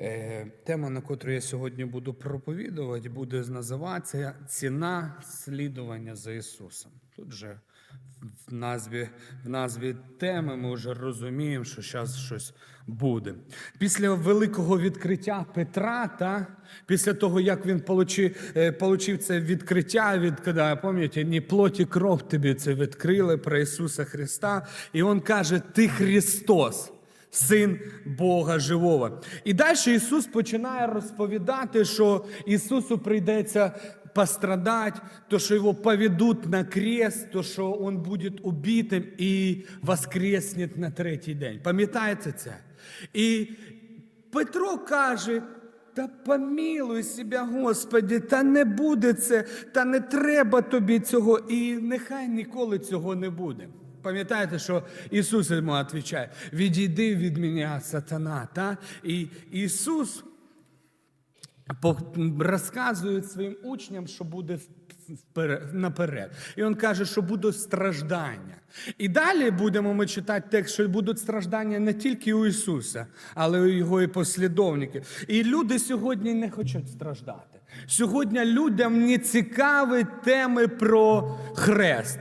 Е, Тема, на котру я сьогодні буду проповідувати, буде називатися Ціна слідування за Ісусом. Тут же в назві, в назві теми ми вже розуміємо, що зараз щось буде. Після великого відкриття Петра, та, після того, як він е, получив це відкриття, від, коли, пам'ятаєте, не плоть і кров тобі це відкрили про Ісуса Христа, і Він каже, Ти Христос. Син Бога живого. І далі Ісус починає розповідати, що Ісусу прийдеться пострадати, то, що його поведуть на крест, то, що Він буде убитим і воскресне на третій день. Пам'ятаєте це? І Петро каже. Та помілуй себе, Господи, та не буде це, та не треба тобі цього, і нехай ніколи цього не буде. Пам'ятаєте, що Ісус йому відповідає: відійди від мене, сатана. Та? І Ісус розказує своїм учням, що буде наперед. І Він каже, що будуть страждання. І далі будемо ми читати текст, що будуть страждання не тільки у Ісуса, але й у Його і послідовників. І люди сьогодні не хочуть страждати. Сьогодні людям не цікаві теми про хрест.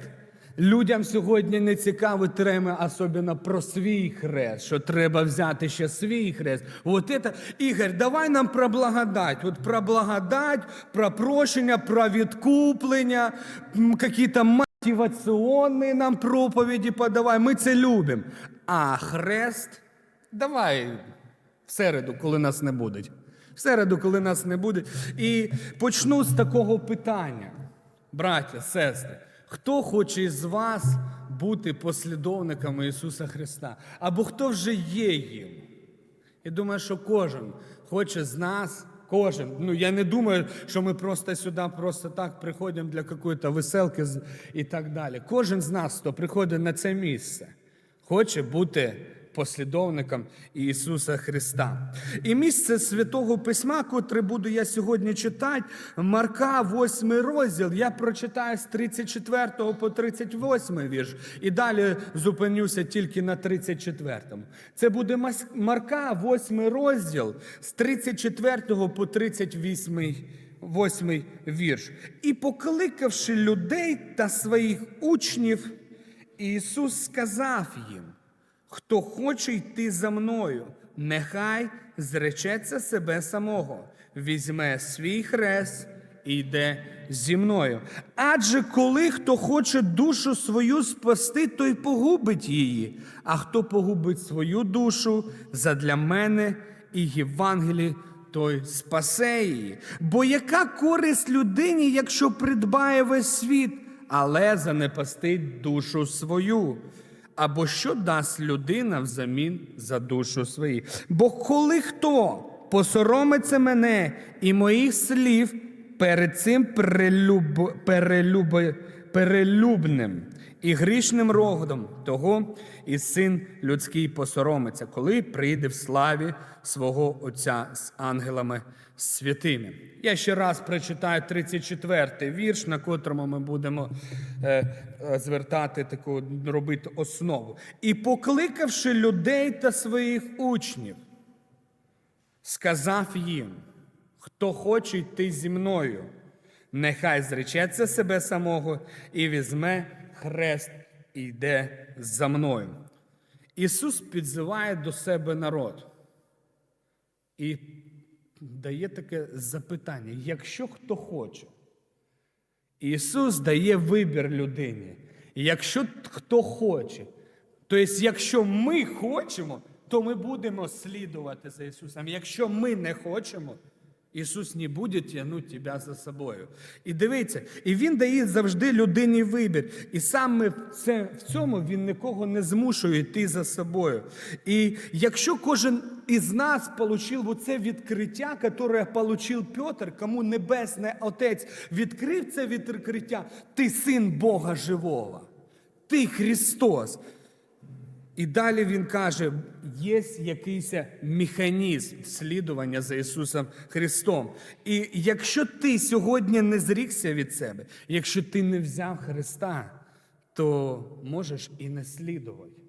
Людям сьогодні не цікаві теми, особливо про свій хрест, що треба взяти ще свій хрест. От это, Ігор, давай нам про благодать. От про благодать, про прощення, про відкуплення, якісь мотиваційні нам проповіді подавай. Ми це любимо. А хрест, давай в середу, коли нас не буде. В середу, коли нас не буде. І почну з такого питання, браття, сестри. Хто хоче із вас бути послідовниками Ісуса Христа? Або хто вже є їм? Я думаю, що кожен хоче з нас, кожен. Ну я не думаю, що ми просто сюди просто так приходимо для якоїсь веселки і так далі. Кожен з нас, хто приходить на це місце, хоче бути послідовником Ісуса Христа. І місце святого письма, котре буду я сьогодні читати, Марка, 8 розділ. Я прочитаю з 34 по 38 вірш. І далі зупинюся тільки на 34. Це буде Марка, 8 розділ з 34 по 38 восьмий вірш. І покликавши людей та своїх учнів, Ісус сказав їм: Хто хоче йти за мною, нехай зречеться себе самого, візьме свій хрест і йде зі мною. Адже коли хто хоче душу свою спасти, той погубить її, а хто погубить свою душу задля мене і Євангелії, той спасе її. Бо яка користь людині, якщо придбає весь світ, але занепастить душу свою? Або що дасть людина взамін за душу свою? Бо коли хто посоромиться мене і моїх слів перед цим перелюб, перелюб, перелюбним і грішним рогодом, того і син людський посоромиться, коли прийде в славі свого Отця з ангелами святими. Я ще раз прочитаю 34-й вірш, на котрому ми будемо е, е, звертати таку робити основу. І покликавши людей та своїх учнів, сказав їм, хто хоче йти зі мною, нехай зречеться себе самого і візьме хрест йде за мною. Ісус підзиває до себе народ і дає таке запитання: якщо хто хоче, Ісус дає вибір людині. Якщо хто хоче, тобто, якщо ми хочемо, то ми будемо слідувати за Ісусом. Якщо ми не хочемо, Ісус не буде тягнути тебе за собою. І дивіться, і Він дає завжди людині вибір. І саме в це- цьому Він нікого не змушує йти за собою. І якщо кожен із нас отримав оце відкриття, яке отримав Петр, кому Небесний Отець відкрив це відкриття, ти син Бога живого, ти Христос. І далі він каже, є якийсь механізм слідування за Ісусом Христом. І якщо ти сьогодні не зрікся від себе, якщо ти не взяв Христа, то можеш і не слідувати.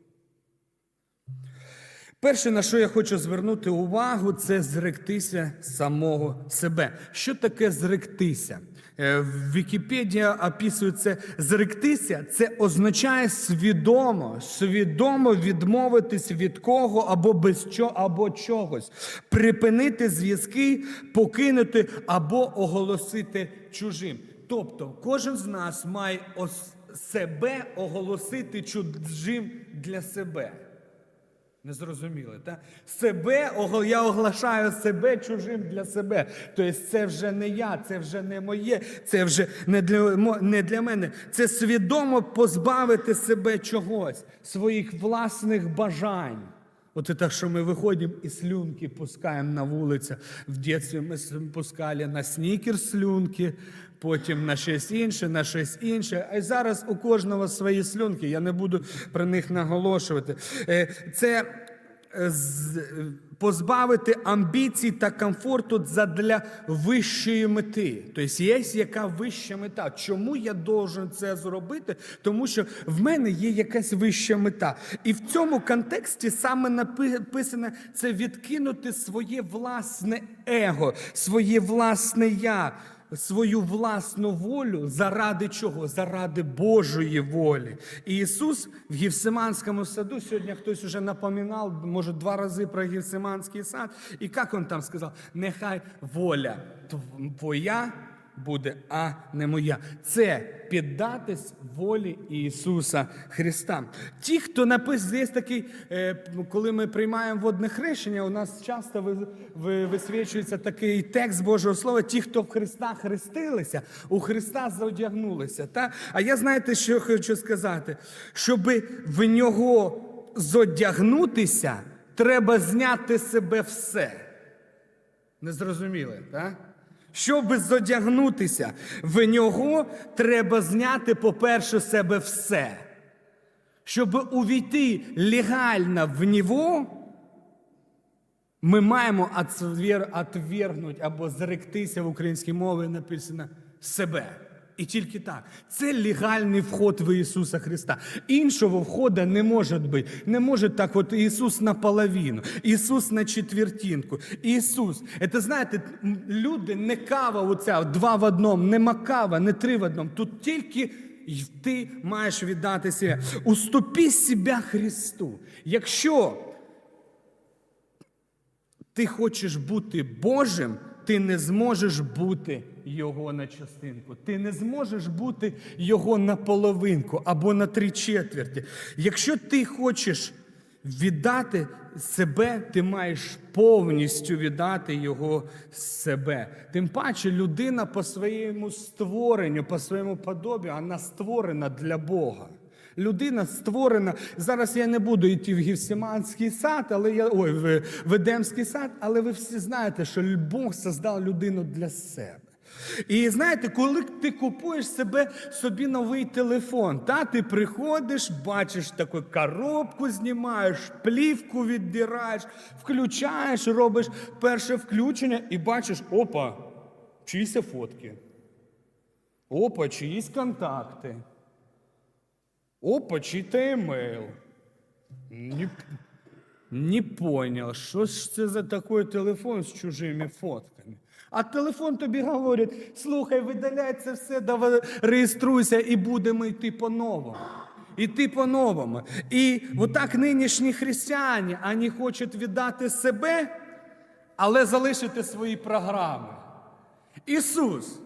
Перше, на що я хочу звернути увагу, це зректися самого себе. Що таке зректися? Е, Вікіпедія описує це зректися, це означає свідомо, свідомо відмовитись від кого або без чого, або чогось, припинити зв'язки, покинути або оголосити чужим. Тобто, кожен з нас має себе оголосити чужим для себе. Не зрозуміли, так? Себе я оглашаю себе чужим для себе. Тобто це вже не я, це вже не моє, це вже не для, не для мене. Це свідомо позбавити себе чогось, своїх власних бажань. От це так, що ми виходимо і слюнки пускаємо на вулицю. В дитинстві ми пускали на снікер слюнки, потім на щось інше, на щось інше. А зараз у кожного свої слюнки. Я не буду про них наголошувати. Е, Це е, позбавити амбіцій та комфорту задля вищої мети. Тобто є яка вища мета. Чому я должен це зробити? Тому що в мене є якась вища мета. І в цьому контексті саме написано це відкинути своє власне его, своє власне я. Свою власну волю заради чого? Заради Божої волі. І Ісус в Гівсиманському саду, сьогодні хтось уже напоминав, може, два рази про Гівсиманський сад. І як він там сказав? Нехай воля твоя буде, а не моя. Це піддатись волі Ісуса Христа. Ті, хто написав, є такий, е, коли ми приймаємо водне хрещення, у нас часто ви- ви- висвічується такий текст Божого Слова. Ті, хто в Христа хрестилися, у Христа зодягнулися. Та? А я знаєте, що хочу сказати? Щоби в нього зодягнутися, треба зняти з себе все. Не зрозуміли, так? Щоб зодягнутися в нього, треба зняти, по-перше, себе все. Щоб увійти легально в нього, ми маємо отвер- отвергнути або зректися в українській мові написано себе. І тільки так. Це легальний вход в Ісуса Христа. Іншого входу не може бути. Не може так, от Ісус наполовину, Ісус на четвертинку. Ісус. Це знаєте, люди не кава оця, два в одному, не макава, не три в одному. Тут тільки й ти маєш віддати себе. Уступи себе Христу. Якщо ти хочеш бути Божим, ти не зможеш бути його на частинку. Ти не зможеш бути його на половинку або на три четверті. Якщо ти хочеш віддати себе, ти маєш повністю віддати його себе. Тим паче людина по своєму створенню, по своєму подобі, вона створена для Бога. Людина створена. Зараз я не буду йти в Гівсиманський сад, але я ой, в Едемський сад, але ви всі знаєте, що Бог создав людину для себе. І знаєте, коли ти купуєш себе собі новий телефон, та ти приходиш, бачиш таку коробку, знімаєш, плівку віддираєш, включаєш, робиш перше включення і бачиш, опа, чиїсь фотки. Опа, чиїсь контакти. Опа, чей-то емейл. Не, не понял, що ж це за такий телефон з чужими фотками. А телефон тобі говорить: слухай, видаляй це все, давай реєструйся і будемо йти по-новому. Іти по-новому. І отак нинішні християни, вони хочуть віддати себе, але залишити свої програми. Ісус,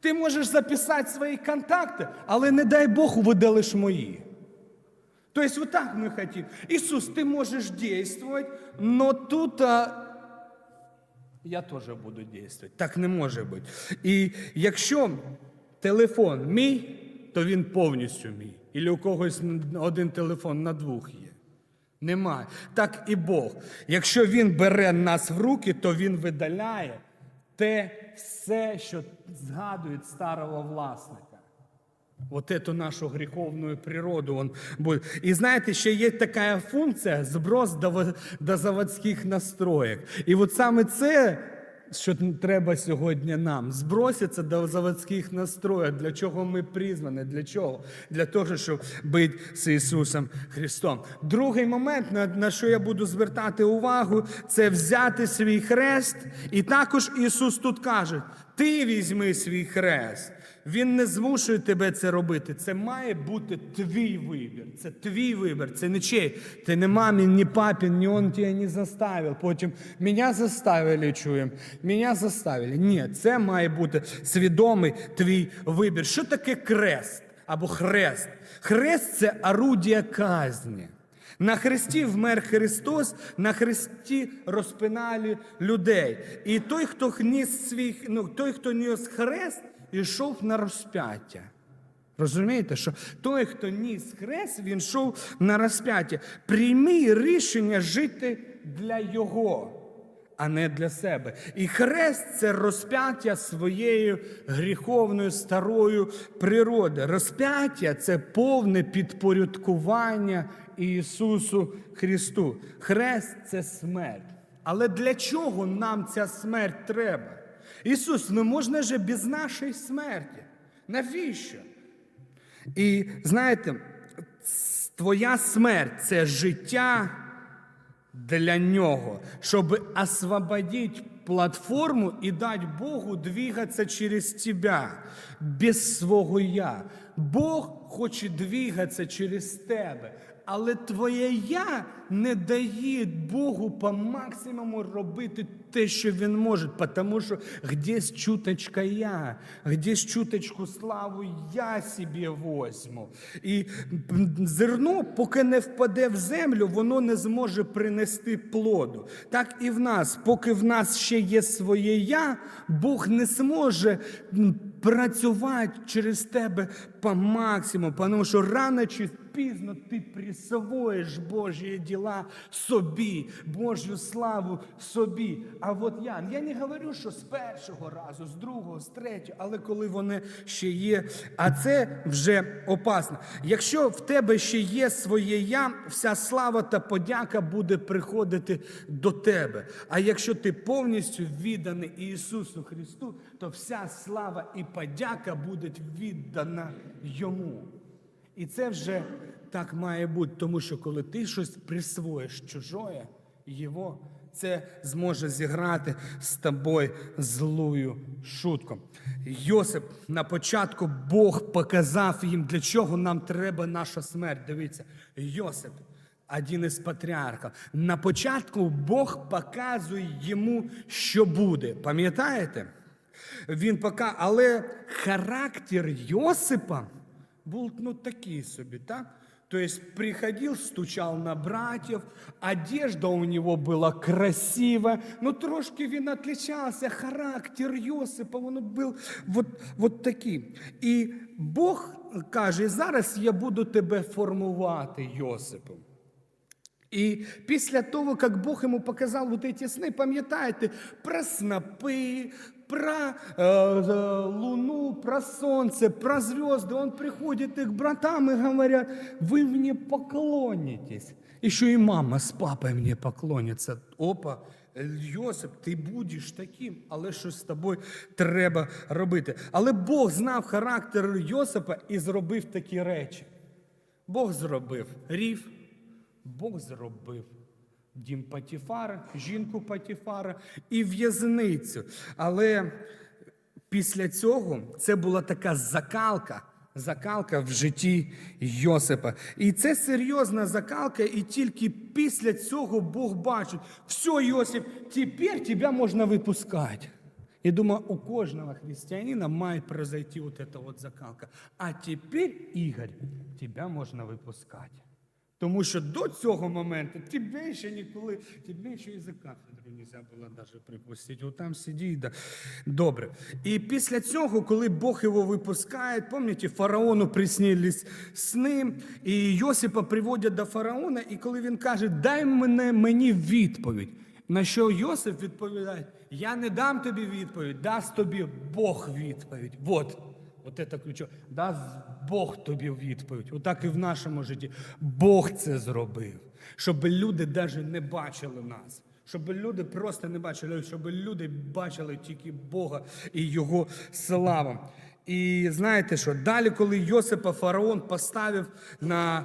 ти можеш записати свої контакти, але не дай Бог видалиш мої. Тобто, вот так ми хотим. Ісус, ти можеш действовать, но тут я теж буду діяти. Так не може бути. І якщо телефон мій, то він повністю мій. І у когось один телефон на двох є. Немає. Так і Бог. Якщо Він бере нас в руки, то Він видаляє те все, що згадує старого власника. Вот эту нашу греховную природу он будет. И знаете, ще є така функція зброс до, до заводських настроєк. І от саме це що треба сьогодні нам зброситься до заводських настроїв, для чого ми призвані, для чого? Для того, щоб бути з Ісусом Христом. Другий момент, на, на що я буду звертати увагу, це взяти свій хрест. І також Ісус тут каже: Ти візьми свій хрест. Він не змушує тебе це робити. Це має бути твій вибір. Це твій вибір, це не чей. Ти не мамін, ні папін, ні он тебе не заставив. Потім мене заставили, чуємо. Мене заставили. Ні, це має бути свідомий твій вибір. Що таке крест або хрест? Хрест це орудія казні. На хресті вмер Христос, на хресті розпинали людей. І той, хто ніс свій, ну, той, хто ніс хрест, йшов на розп'яття. Розумієте, що той, хто ніс хрест, він йшов на розп'яття. Прийми рішення жити для Його, а не для себе. І хрест це розп'яття своєю гріховною старою природи. Розп'яття це повне підпорядкування Ісусу Христу. Хрест це смерть. Але для чого нам ця смерть треба? Ісус, ну можна же без нашої смерті. Навіщо? І знаєте, твоя смерть це життя для нього, щоб освободити платформу і дати Богу двигатися через тебя без свого я. Бог хоче двигатися через тебе. Але твоє я не дає Богу по максимуму робити те, що він може, тому що гдесь чуточка я, гдесь чуточку славу я собі возьму. І зерно, поки не впаде в землю, воно не зможе принести плоду. Так і в нас, поки в нас ще є своє я, Бог не зможе працювати через тебе по максимуму, тому що рано чи пізно ти присвоїш Божі діла собі, Божу славу собі. А от я, я не говорю, що з першого разу, з другого, з третього, але коли вони ще є, а це вже опасно. Якщо в тебе ще є своє я, вся слава та подяка буде приходити до тебе. А якщо ти повністю відданий Ісусу Христу, то вся слава і подяка буде віддана Йому. І це вже так має бути, тому що коли ти щось присвоїш чужое, його це зможе зіграти з тобою злую шутку. Йосип на початку Бог показав їм, для чого нам треба наша смерть. Дивіться, Йосип. Один із патріархів. На початку Бог показує йому, що буде. Пам'ятаєте? Він пока, але характер Йосипа був ну, такий собі, так? То есть приходил, стучал на братьев, одежда у него была красивая, но трошки він отличався, характер Йосипа, він був вот, вот такий. І Бог каже, зараз я буду тебе формувати, Йосипом. І після того, як Бог йому показав вот эти сни, пам'ятаєте, про снопи, про э, э, луну, про солнце, про звезды. Он приходит к братам и говорят, вы мне поклонитесь. Еще и мама с папой мне поклонятся. Опа, Йосип, ти будеш таким, але щось з тобою треба робити. Але Бог знав характер Йосипа і зробив такі речі. Бог зробив рів, Бог зробив дім Патіфара, жінку Патіфара і в'язницю. Але після цього це була така закалка. Закалка в житті Йосипа. І це серйозна закалка, і тільки після цього Бог бачить, все, Йосип, тепер тебе можна випускати. Я думаю, у кожного христианина має произойти вот эта вот закалка. А тепер, Ігор, тебе можна випускати. Тому що до цього моменту тебе ще ніколи, тебе ще і за кафедру не можна було навіть припустити. От там сиді, да. добре. І після цього, коли Бог його випускає, пам'ятаєте, фараону приснились сни, і Йосипа приводять до фараона, і коли він каже, дай мене мені відповідь. На що Йосип відповідає: Я не дам тобі відповідь, дасть тобі Бог відповідь. Вот. От це ключове. Дасть Бог тобі відповідь. Отак і в нашому житті. Бог це зробив, щоб люди навіть не бачили нас. Щоб люди просто не бачили, щоб люди бачили тільки Бога і Його славу. І знаєте що? Далі, коли Йосипа фараон поставив на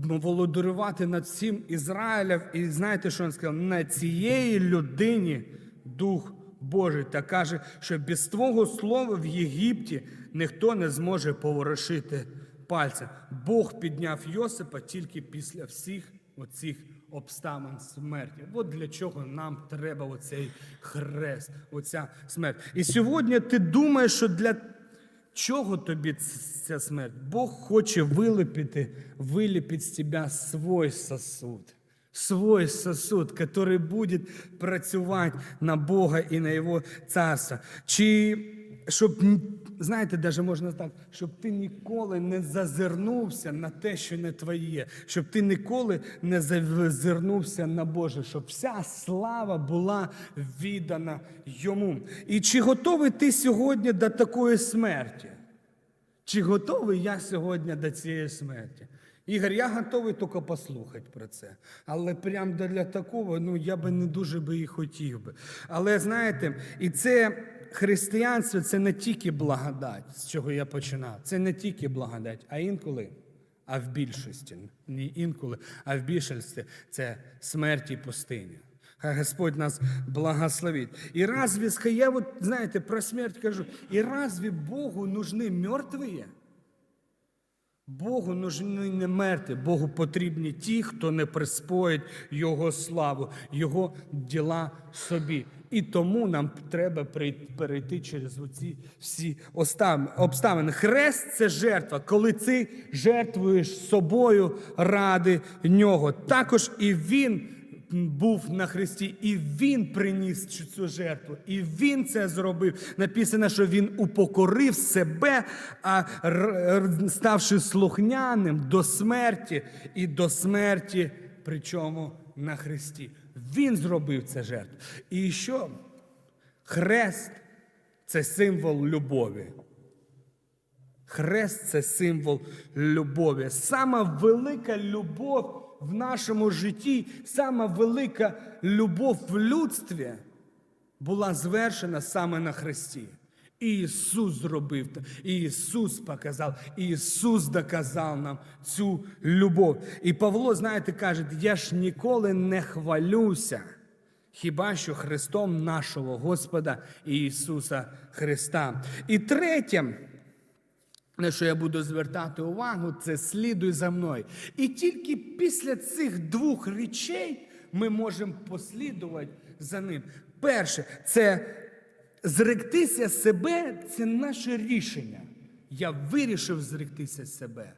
володарювати над всім Ізраїлем, і знаєте, що він сказав? На цієї людині Дух Божий та каже, що без твого слова в Єгипті ніхто не зможе поворушити пальцем. Бог підняв Йосипа тільки після всіх оцих обставин смерті. От для чого нам треба оцей хрест, оця смерть. І сьогодні ти думаєш, що для чого тобі ця смерть? Бог хоче вилепити, вилепить з тебе свой сосуд. Свой сосуд, который будет працювати на Бога і на Його царство. Чи щоб, знаєте, даже можна так, щоб ти ніколи не зазирнувся на те, що не твоє, щоб ти ніколи не зазирнувся на Боже, щоб вся слава була віддана йому. І чи готовий ти сьогодні до такої смерті? Чи готовий я сьогодні до цієї смерті? Ігор, я готовий тільки послухати про це. Але прям для такого, ну я би не дуже би і хотів би. Але знаєте, і це християнство це не тільки благодать, з чого я починав. Це не тільки благодать, а інколи, а в більшості, не інколи, а в більшості це смерть і пустиня. Хай Господь нас благословить. І разве, я вот, знаєте, про смерть кажу, і разве Богу нужны мертвые? Богу нужні не мертві, Богу потрібні ті, хто не приспоїть Його славу, Його діла собі. І тому нам треба перейти через оці всі обставини. Хрест це жертва, коли ти жертвуєш собою ради нього. Також і він був на хресті, і він приніс цю- жертву, і він це зробив. Написано, що він упокорив себе, а ставши слухняним до смерті і до смерті, причому на хресті. Він зробив це жертву. І що? Хрест це символ любові. Хрест це символ любові. Сама велика любов в нашому житті, сама велика любов в людстві була звершена саме на хресті. І Ісус зробив. І Ісус показав, і Ісус доказав нам цю любов. І Павло, знаєте, каже, я ж ніколи не хвалюся, хіба що Христом нашого Господа Ісуса Христа. І третє, на що я буду звертати увагу, це слідуй за мною. І тільки після цих двох речей ми можемо послідувати за ним. Перше, це зректися себе це наше рішення. Я вирішив зректися себе.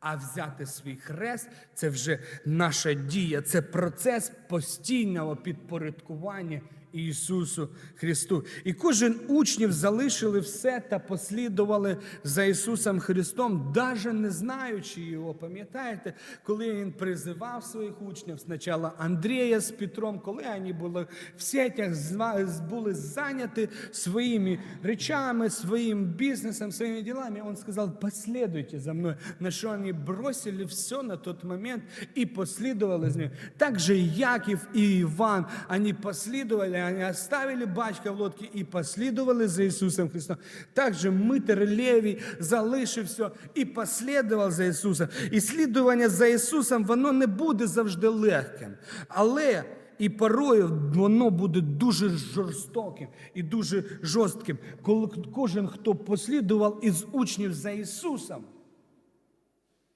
А взяти свій хрест це вже наша дія, це процес постійного підпорядкування Ісусу Христу. І кожен учнів залишили все та послідували за Ісусом Христом, навіть не знаючи його. Пам'ятаєте, коли він призивав своїх учнів, спочатку Андрія з Петром, коли вони були в сетях, були зайняті своїми речами, своїм бізнесом, своїми ділами, він сказав, послідуйте за мною. На що вони бросили все на тот момент и последовали за ним. Так же Яков и Иван, они последовали, они оставили батька в лодке и последовали за Ісусом Христом. Так же Митер Левій залишив все і послідував за Ісусом. І слідування за Ісусом, воно не буде завжди легким. Але і порою воно буде дуже жорстоким і дуже жорстким. Коли кожен, хто послідував із учнів за Ісусом,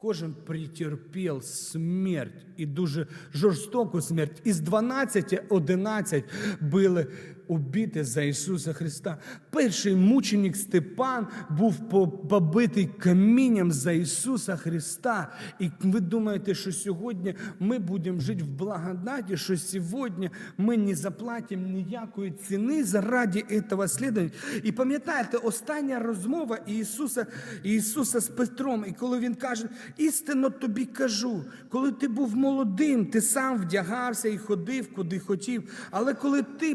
Кожен претерпів смерть і дуже жорстоку смерть. Із 12 11 були убиті за Ісуса Христа. Перший мученик Степан був по- побитий камінням за Ісуса Христа. І ви думаєте, що сьогодні ми будемо жити в благодаті, що сьогодні ми не заплатимо ніякої ціни заради цього слідування. І пам'ятаєте, остання розмова Ісуса, Ісуса з Петром, і коли він каже, істинно тобі кажу, коли ти був молодим, ти сам вдягався і ходив, куди хотів. Але коли ти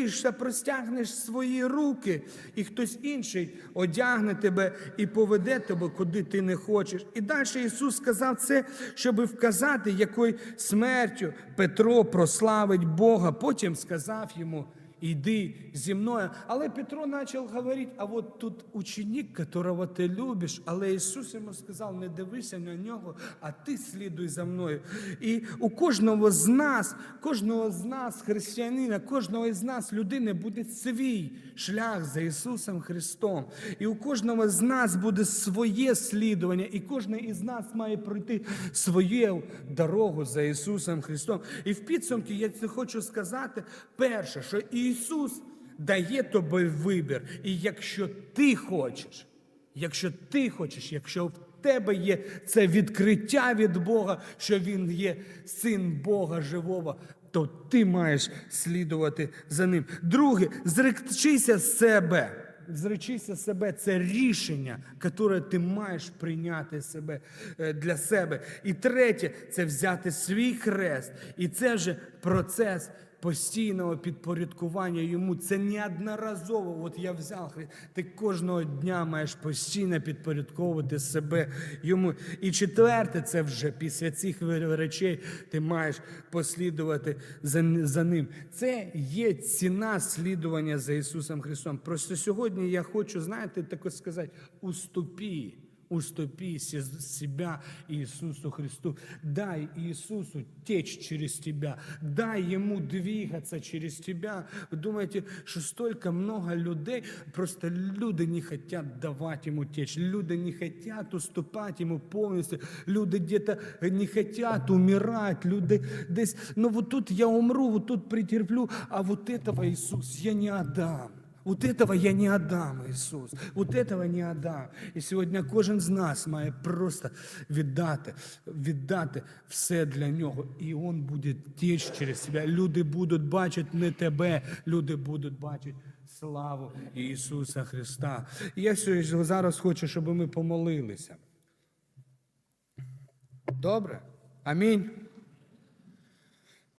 постарієшся, простягнеш свої руки, і хтось інший одягне тебе і поведе тебе, куди ти не хочеш. І далі Ісус сказав це, щоб вказати, якою смертю Петро прославить Бога. Потім сказав йому. Иди зі мною. Але Петро почав говорити, а от тут ученик, которого ти любиш, але Ісус йому сказав, не дивися на нього, а ти слідуй за мною. І у кожного з нас, кожного з нас, християнина, кожного з нас, людини буде свій шлях за Ісусом Христом. І у кожного з нас буде своє слідування, і кожен із нас має пройти свою дорогу за Ісусом Христом. І в підсумку я це хочу сказати, перше, що Ісус дає тобі вибір. І якщо ти хочеш, якщо ти хочеш, якщо в тебе є це відкриття від Бога, що Він є син Бога живого, то ти маєш слідувати за ним. Друге, зречися себе. Зречися себе це рішення, яке ти маєш прийняти себе е, для себе. І третє це взяти свій хрест. І це вже процес постійного підпорядкування йому. Це неодноразово. От я взяв. Ти кожного дня маєш постійно підпорядковувати себе йому. І четверте, це вже після цих речей ти маєш послідувати за, за ним. Це є ціна слідування за Ісусом Христом. Просто сьогодні я хочу, знаєте, так сказати, уступі. Уступи себя Иисусу Христу. Дай Иисусу течь через тебя. Дай Ему двигаться через тебя. Вы думаете, что столько много людей, просто люди не хотят давать Ему течь. Люди не хотят уступать Ему полностью. Люди где-то не хотят умирать. Люди здесь, ну вот тут я умру, вот тут претерплю, а вот этого Иисус я не отдам. Вот этого я не отдам, Ісус. Вот этого не отдам. І сьогодні кожен з нас має просто віддати, віддати все для нього. І Він буде течь через себе. Люди будуть бачити не тебе, люди будуть бачити славу Ісуса Христа. Я сьогодні зараз хочу, щоб ми помолилися. Добре? Амінь.